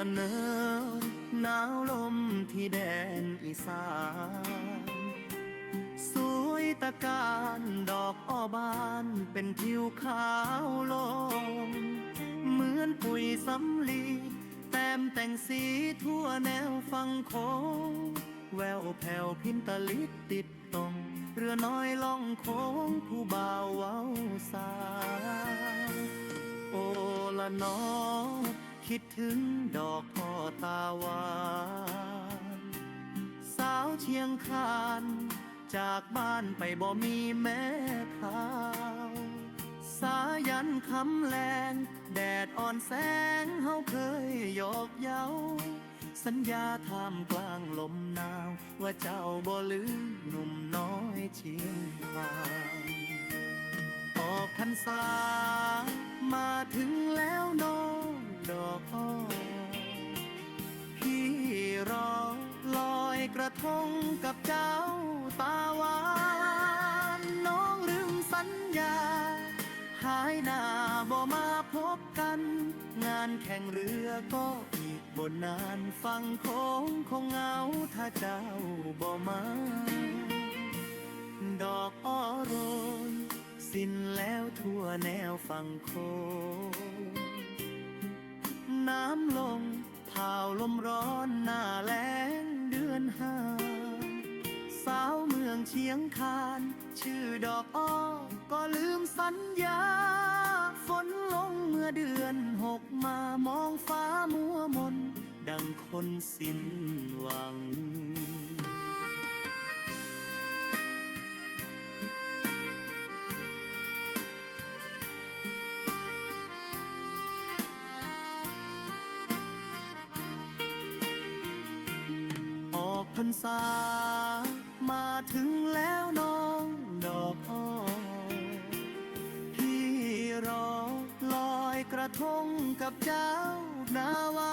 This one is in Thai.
ละเนินหนาวลมที่แดนอีสาน สวยตะการดอกอ้อบานเป็นทิวขาวลมเหมือนปุ๋ยสำลีแต้มแต่งสีทั่วแนวฟังโคงแววแผ่วพินตะลิดติดตรง เรือน้อยล่องโค้งผู้บ่าวเว้าสาโอละน้อง คิดถึงดอกพ่อตาหวานสาวเชียงคานจากบ้านไปบ่มีแม่ขาวสายันคำแรงแดดอ่อนแสงเฮาเคยหยอกเย้า สัญญาท่ามกลางลมหนาว ว่าเจ้าบ่ลืมหนุ่มน้อยเชียงคานออกพรรษามาถึง อยกระทงกับเจ้าตาวานน้องลืมสัญญา หายหน้าบ่มาพบกัน งานแข่งเรือก็อีกบนนานฟังโค้งคงเงาถ้าเจ้าบ่มา ดอกอ้อโรยสิ้นแล้วทั่วแนวฝั่งโค้งน้ำลงเผาลมร้อนหน้าแล องเชียงคาน ชื่อดอกอ้อก็ลืมสัญญา ฝนลงเมื่อเดือนหกมามองฟ้ามัวมน ดังคนสิ้นหวังออกพรรษา มาถึงแล้วน้องดอกอ้อพี่รอลอยกระทงกับเจ้านาวา